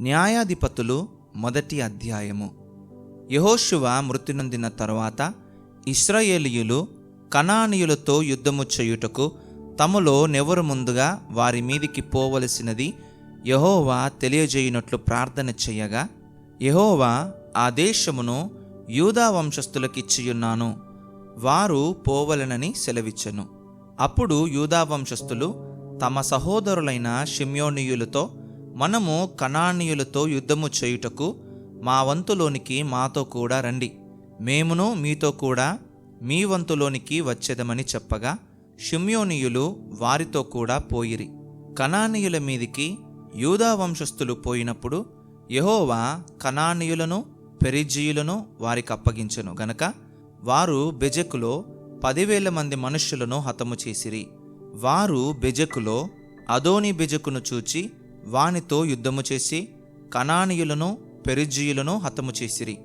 న్యాయాధిపతులు మొదటి అధ్యాయము. యహోశువ మృతి నొందిన తరువాత ఇస్రాయేలీయులు కనానీయులతో యుద్ధము చేయుటకు తమలో నెవరు ముందుగా వారి మీదికి పోవలసినది యహోవా తెలియజేయునట్లు ప్రార్థన చేయగా యహోవా ఆ దేశమును యూదా వంశస్థులకిచ్చియున్నాను వారు పోవలనని సెలవిచ్చెను. అప్పుడు యూదా వంశస్థులు తమ సహోదరులైన షిమ్యోనీయులతో మనము కణానీయులతో యుద్ధము చేయుటకు మా వంతులోనికి మాతో కూడా రండి. మేమును మీతో కూడా మీ వంతులోనికి వచ్చేదమని చెప్పగా షిమ్యోనీయులు వారితో కూడా పోయిరి. కణానీయుల మీదికి యూదా వంశస్థులు పోయినప్పుడు యహోవా కణానీయులను పెరిజీయులను వారికి అప్పగించెను గనక వారు బెజెకులో పదివేల మంది మనుష్యులను హతము చేసిరి. వారు బెజెకులో అదోని బెజెకును చూచి వానితో యుద్ధము చేసి కనానీయులను పెరిజీయులను హతము చేసిరి.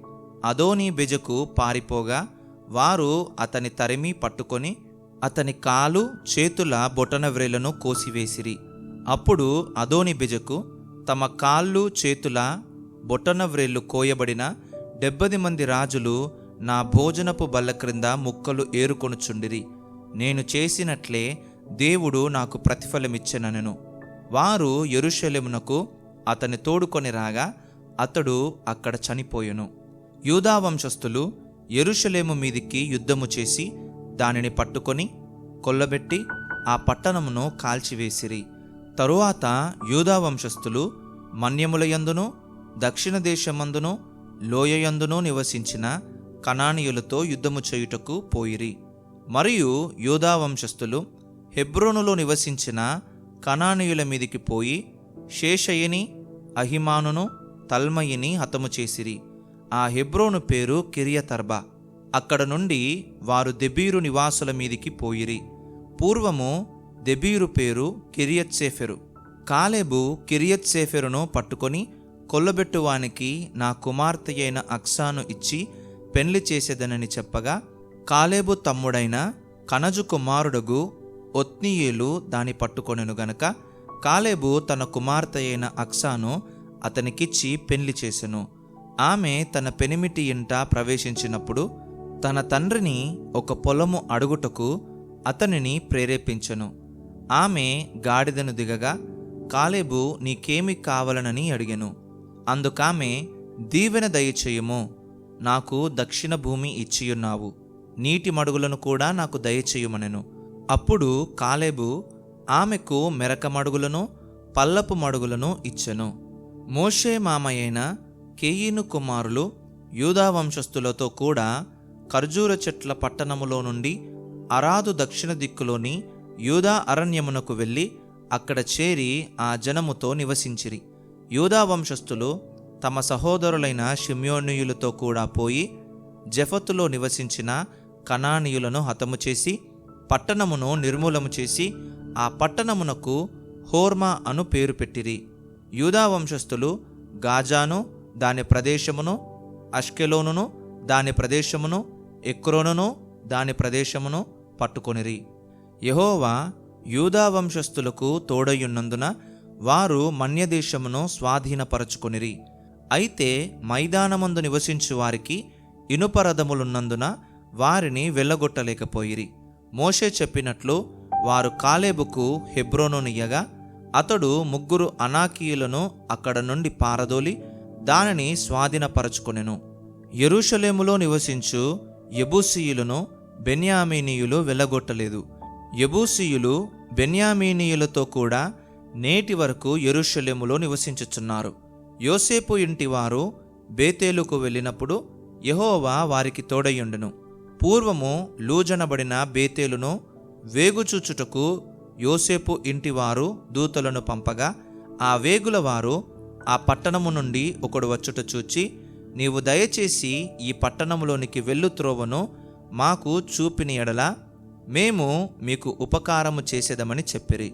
అదోని బెజకు పారిపోగా వారు అతని తరిమి పట్టుకొని అతని కాలు చేతుల బొటన వ్రేలను కోసివేసిరి. అప్పుడు అదోని బెజకు తమ కాళ్ళు చేతుల బొటన వ్రేళ్ళు కోయబడిన డెబ్బది మంది రాజులు నా భోజనపు బల్ల క్రింద ముక్కలు ఏరుకొనుచుండిరి. నేను చేసినట్లే దేవుడు నాకు ప్రతిఫలమిచ్చెనను వారు యెరూషలేమునకు అతని తోడుకొని రాగా అతడు అక్కడ చనిపోయెను. యూదా వంశస్థులు యెరూషలేము మీదికి యుద్ధము చేసి దానిని పట్టుకొని కొల్లబెట్టి ఆ పట్టణమును కాల్చివేసిరి. తరువాత యూదా వంశస్థులు మన్యములయందును దక్షిణ దేశమందును లోయయందును నివసించిన కణానీయులతో యుద్ధము చేయుటకు పోయిరి. మరియు యూదా వంశస్థులు హెబ్రోనులో నివసించిన కణానీయుల మీదికి పోయి శేషయ్యని అహిమానును తల్మయిని హతము చేసిరి. ఆ హెబ్రోను పేరు కిరియతర్బ. అక్కడ నుండి వారు దెబీరు నివాసుల మీదికి పోయిరి. పూర్వము దెబీరు పేరు కిరియత్సేఫెరు. కాలేబు కిరియత్సేఫెరును పట్టుకొని కొల్లబెట్టువానికి నా కుమార్తె అయిన అక్సాను ఇచ్చి పెళ్ళి చేసేదనని చెప్పగా కాలేబు తమ్ముడైన కనజు కుమారుడగు ఒత్నీయేలు దాని పట్టుకొనెను గనక కాలేబు తన కుమార్తె అయిన అక్సాను అతనికిచ్చి పెళ్ళి చేసెను. ఆమె తన పెనిమిటి ఇంట ప్రవేశించినప్పుడు తన తండ్రిని ఒక పొలము అడుగుటకు అతనిని ప్రేరేపించెను. ఆమె గాడిదను దిగగా కాలేబు నీకేమి కావలనని అడిగెను. అందుకామె దీవెన దయచేయము నాకు దక్షిణ భూమి ఇచ్చియున్నావు. నీటి మడుగులను కూడా నాకు దయచేయమనెను. అప్పుడు కాలేబు ఆమెకు మెరక మడుగులను పల్లపు మడుగులను ఇచ్చెను. మోషే మామయ్యైన కేయిను కుమారులు యూదా వంశస్థులతో కూడా ఖర్జూర చెట్ల పట్టణములో నుండి అరాదు దక్షిణ దిక్కులోని యూదా అరణ్యమునకు వెళ్ళి అక్కడ చేరి ఆ జనముతో నివసించిరి. యూదా వంశస్థులు తమ సహోదరులైన షిమ్యోనీయులతో కూడా పోయి జఫతులో నివసించిన కణానీయులను హతము చేసి పట్టణమును నిర్మూలము చేసి ఆ పట్టణమునకు హోర్మా అను పేరు పెట్టిరి. యూదా వంశస్థులు గాజాను దాని ప్రదేశమును అష్కెలోనును దాని ప్రదేశమును ఎక్రోనును దాని ప్రదేశమును పట్టుకొనిరి. యహోవా యూదా వంశస్థులకు తోడయున్నందున వారు మన్యదేశమును స్వాధీనపరచుకొనిరి. అయితే మైదానమందు నివసించు వారికి ఇనుపరథములున్నందున వారిని వెళ్ళగొట్టలేకపోయిరి మోషే చెప్పినట్లు వారు కాలేబుకు హెబ్రోనునియగా అతడు ముగ్గురు అనాకీయులను అక్కడ నుండి పారదోలి దానిని స్వాధీనపరచుకొనెను. ఎరుషలేములో నివసించు ఎబూసీయులను బెన్యామీనీయులు వెళ్ళగొట్టలేదు ఎబూసీయులు బెన్యామీనీయులతో కూడా నేటి వరకు ఎరుషలేములో నివసించుచున్నారు. యోసేపు ఇంటివారు బేతేలుకు వెళ్ళినప్పుడు యెహోవా వారికి తోడయుండెను పూర్వము లూజనబడిన బేతేలును వేగుచూచుటకు యోసేపు ఇంటివారు దూతలను పంపగా ఆ వేగుల వారు ఆ పట్టణము నుండి ఒకడు వచ్చుట చూచి నీవు దయచేసి ఈ పట్టణములోనికి వెళ్ళు త్రోవను మాకు చూపిన ఎడల మేము మీకు ఉపకారము చేసేదమని చెప్పిరి.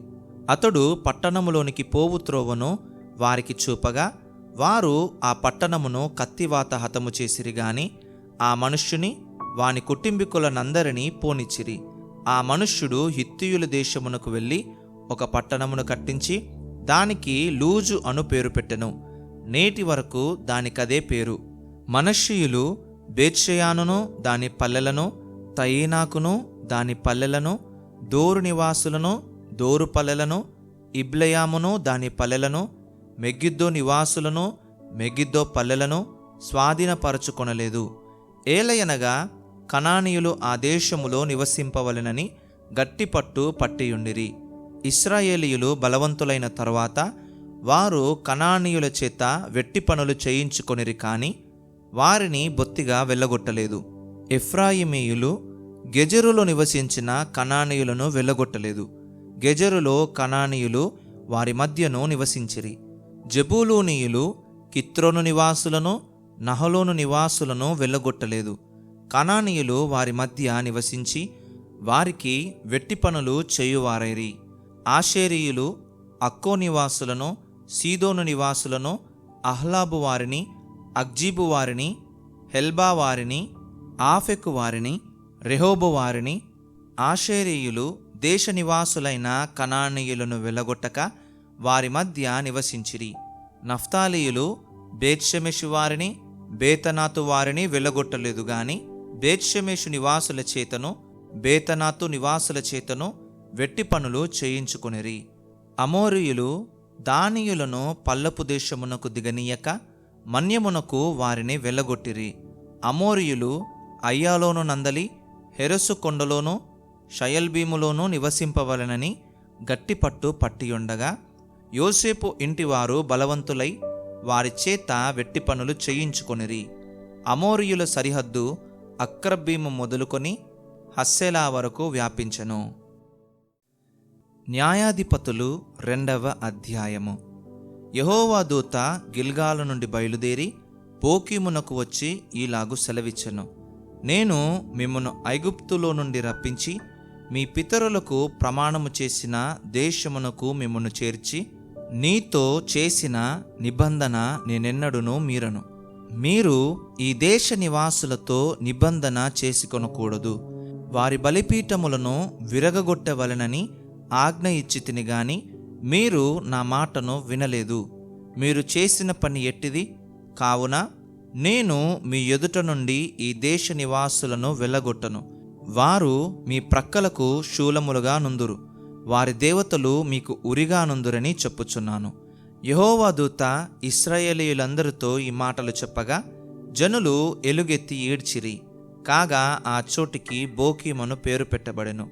అతడు పట్టణములోనికి పోవు త్రోవను వారికి చూపగా వారు ఆ పట్టణమును కత్తివాత హతము చేసిరి గాని ఆ మనుష్యుని వాని కుటుంబీకులనందరినీ పోనిచ్చిరి. ఆ మనుష్యుడు హిత్తియుల దేశమునకు వెళ్ళి ఒక పట్టణమును కట్టించి దానికి లూజు అను పేరు పెట్టెను. నేటి వరకు దానికదే పేరు. మనష్షీయులు బేత్షయానును దాని పల్లెలను తయీనాకును దాని పల్లెలను దోరు నివాసులను దోరు పల్లెలను ఇబ్లయామును దాని పల్లెలను మెగిద్దో నివాసులను మెగిద్దో పల్లెలను స్వాధీనపరచుకొనలేదు. ఏలయనగా కణానీయులు ఆ దేశములో నివసింపవలెనని గట్టిపట్టు పట్టియుండిరి. ఇస్రాయేలీయులు బలవంతులైన తరువాత వారు కణానీయుల చేత వెట్టి పనులు చేయించుకొనిరి కాని వారిని బొత్తిగా వెళ్ళగొట్టలేదు. ఎఫ్రాయిమీయులు గెజరులో నివసించిన కణానీయులను వెళ్ళగొట్టలేదు. గెజరులో కణానీయులు వారి మధ్యను నివసించిరి. జబూలూనీయులు కిత్రోను నివాసులను నహలోను నివాసులను వెళ్ళగొట్టలేదు. కణానీయులు వారి మధ్య నివసించి వారికి వెట్టి పనులు చేయువారైరి. ఆషేరీయులు అక్కో నివాసులను సీదోను నివాసులను అహ్లాబు వారిని అగ్జీబు వారిని హెల్బా వారిని ఆఫెకు వారిని రెహోబు వారిని ఆషేరీయులు దేశ నివాసులైన కణానీయులను వెళ్ళగొట్టక వారి మధ్య నివసించిరి. నఫ్తాలీయులు బేత్షెమెషు వారిని బేతనాతు వారిని వెళ్ళగొట్టలేదు గాని బేత్షమేషు నివాసుల చేతను బేతనాతు నివాసుల చేతను వెట్టి పనులు చేయించుకొనిరి. అమోరియులు దానియులను పల్లపు దేశమునకు దిగనీయక మన్యమునకు వారిని వెళ్ళగొట్టిరి అమోరియులు అయ్యాలోను నందలి హెరసు కొండలోను షయల్బీములోనూ నివసింపవలనని గట్టిపట్టు పట్టియుండగా యోసేపు ఇంటివారు బలవంతులై వారి చేత వెట్టి పనులు చేయించుకొనిరి. అమోరియుల సరిహద్దు అక్రబ్బీము మొదలుకొని హస్సెలా వరకు వ్యాపించను. న్యాయాధిపతులు రెండవ అధ్యాయము. యహోవా దూత గిల్గాల నుండి బయలుదేరి పోకీమునకు వచ్చి ఈలాగు సెలవిచ్చెను. నేను మిమ్మను ఐగుప్తులో నుండి రప్పించి మీ పితరులకు ప్రమాణము చేసిన దేశమునకు మిమ్మను చేర్చి నీతో చేసిన నిబంధన నేనెన్నడును మీరను. మీరు ఈ దేశ నివాసులతో నిబంధన చేసుకొనకూడదు. వారి బలిపీఠములను విరగగొట్టవలనని ఆజ్ఞ ఇచ్చి గాని మీరు నా మాటను వినలేదు. మీరు చేసిన పని ఎట్టిది? కావున నేను మీ ఎదుట నుండి ఈ దేశ నివాసులను వెళ్ళగొట్టను. వారు మీ ప్రక్కలకు శూలములుగా నుందురు. వారి దేవతలు మీకు ఉరిగా నుందురని చెప్పుచున్నాను. యహోవా దూత ఇస్రాయేలీయులందరితో ఈ మాటలు చెప్పగా జనులు ఎలుగెత్తి ఏడ్చిరి కాగా ఆ చోటికి బోకీమను పేరు పెట్టబడెను.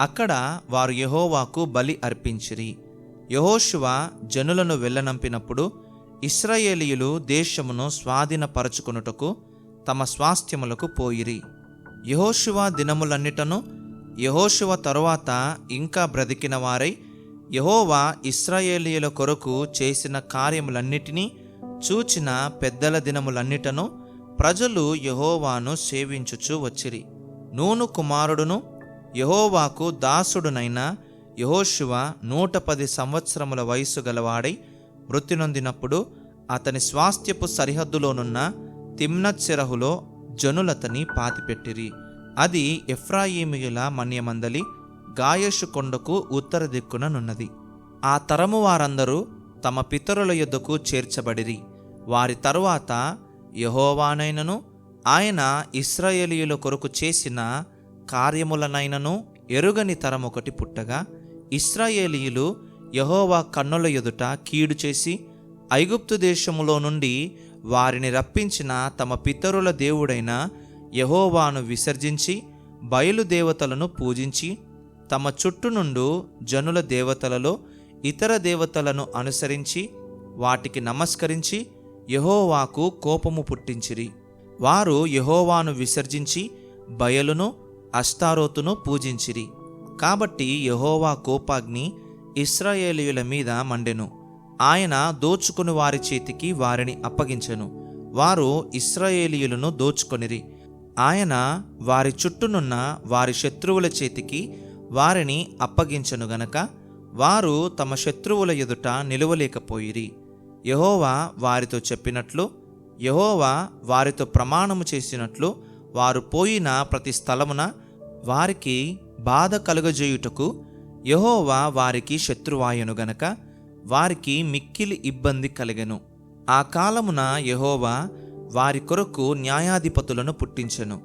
అక్కడ వారు యహోవాకు బలి అర్పించిరి. యహోశువ జనులను వెళ్ళనంపినప్పుడు ఇస్రాయేలీయులు దేశమును స్వాధీనపరచుకొనుటకు తమ స్వాస్థ్యములకు పోయిరి. యహోశువ దినములన్నిటను యహోశువ తరువాత ఇంకా బ్రతికిన వారై యహోవా ఇస్రాయేలీయుల కొరకు చేసిన కార్యములన్నిటినీ చూచిన పెద్దల దినములన్నిటను ప్రజలు యహోవాను సేవించుచు వచ్చిరి. నూను కుమారుడును యహోవాకు దాసుడునైన యహోశివ నూట పది సంవత్సరముల వయస్సు గలవాడై మృతి నొందినప్పుడు అతని స్వాస్థ్యపు సరిహద్దులోనున్న తిమ్నత్సెరహులో జనులతని పాతిపెట్టిరి. అది ఎఫ్రాయిమీయుల మన్యమందలి గాయషు కొండకు ఉత్తర దిక్కున నున్నది. ఆ తరము వారందరూ తమ పితరుల యొద్దకు చేర్చబడిరి. వారి తరువాత యహోవానైనను ఆయన ఇస్రాయేలీయుల కొరకు చేసిన కార్యములనైనను ఎరుగని తరమొకటి పుట్టగా ఇస్రాయేలీయులు యహోవా కన్నుల ఎదుట కీడు చేసి ఐగుప్తు దేశములో నుండి వారిని రప్పించిన తమ పితరుల దేవుడైన యహోవాను విసర్జించి బయలుదేవతలను పూజించి తమ చుట్టూ నుండు జనుల దేవతలలో ఇతర దేవతలను అనుసరించి వాటికి నమస్కరించి యహోవాకు కోపము పుట్టించిరి. వారు యహోవాను విసర్జించి బయలును అష్టారోతును పూజించిరి. కాబట్టి యహోవా కోపాగ్ని ఇస్రాయేలీయుల మీద మండెను. ఆయన దోచుకుని వారి చేతికి వారిని అప్పగించెను. వారు ఇస్రాయేలీయులను దోచుకొనిరి. ఆయన వారి చుట్టూనున్న వారి శత్రువుల చేతికి వారిని అప్పగించను గనక వారు తమ శత్రువుల ఎదుట నిలువలేకపోయిరి. యహోవా వారితో చెప్పినట్లు యహోవా వారితో ప్రమాణము చేసినట్లు వారు పోయిన ప్రతి స్థలమున వారికి బాధ కలుగజేయుటకు యహోవా వారికి శత్రువాయను గనక వారికి మిక్కిలి ఇబ్బంది కలిగెను. ఆ కాలమున యహోవా వారి కొరకు న్యాయాధిపతులను పుట్టించెను.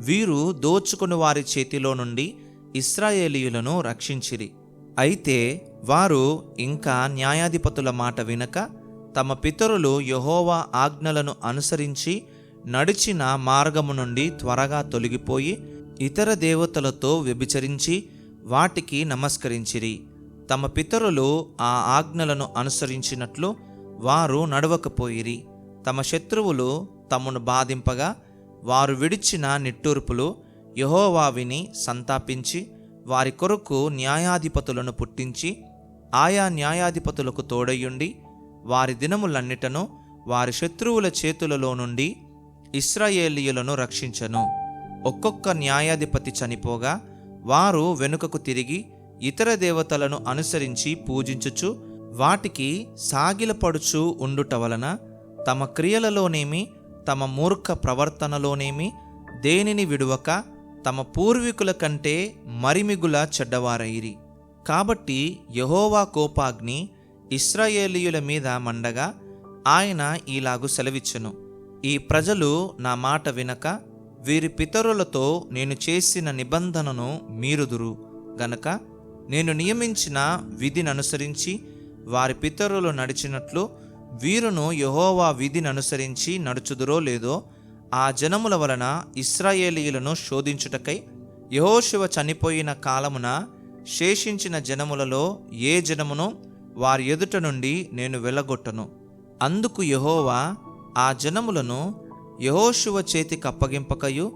వీరు దోచుకుని వారి చేతిలో నుండి ఇస్రాయేలీయులను రక్షించిరి. అయితే వారు ఇంకా న్యాయాధిపతుల మాట వినక తమ పితరులు యహోవా ఆజ్ఞలను అనుసరించి నడిచిన మార్గము నుండి త్వరగా తొలగిపోయి ఇతర దేవతలతో వ్యభిచరించి వాటికి నమస్కరించిరి. తమ పితరులు ఆ ఆజ్ఞలను అనుసరించినట్లు వారు నడవకపోయిరి. తమ శత్రువులు తమను బాధింపగా వారు విడిచిన నిట్టూర్పులు యహోవావిని సంతాపించి వారి కొరకు న్యాయాధిపతులను పుట్టించి ఆయా న్యాయాధిపతులకు తోడయ్యుండి వారి దినములన్నిటను వారి శత్రువుల చేతులలో నుండి ఇస్రాయేలీయులను రక్షించను. ఒక్కొక్క న్యాయాధిపతి చనిపోగా వారు వెనుకకు తిరిగి ఇతర దేవతలను అనుసరించి పూజించుచు వాటికి సాగిలపడుచు ఉండుట వలన తమ క్రియలలోనేమి తమ మూర్ఖ ప్రవర్తనలోనేమి దేనిని విడువక తమ పూర్వీకుల కంటే మరిమిగుల చెడ్డవారైరి. కాబట్టి యహోవా కోపాగ్ని ఇస్రాయేలీయుల మీద మండగా ఆయన ఈలాగు సెలవిచ్చెను. ఈ ప్రజలు నా మాట వినక వీరి పితరులతో నేను చేసిన నిబంధనను మీరుదురు. గనక నేను నియమించిన విధిని అనుసరించి వారి పితరులు నడిచినట్లు వీరును యహోవా విధిని అనుసరించి నడుచుదురో లేదో ఆ జనముల వలన ఇస్రాయేలీయులను శోధించుటకై యహోశివ చనిపోయిన కాలమున శేషించిన జనములలో ఏ జనమును వారి ఎదుట నుండి నేను వెళ్ళగొట్టను. అందుకు యహోవా ఆ జనములను యహోశివ చేతికి అప్పగింపకయు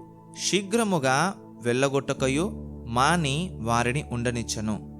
శీఘ్రముగా వెళ్ళగొట్టకయు మాని వారిని ఉండనిచ్చను.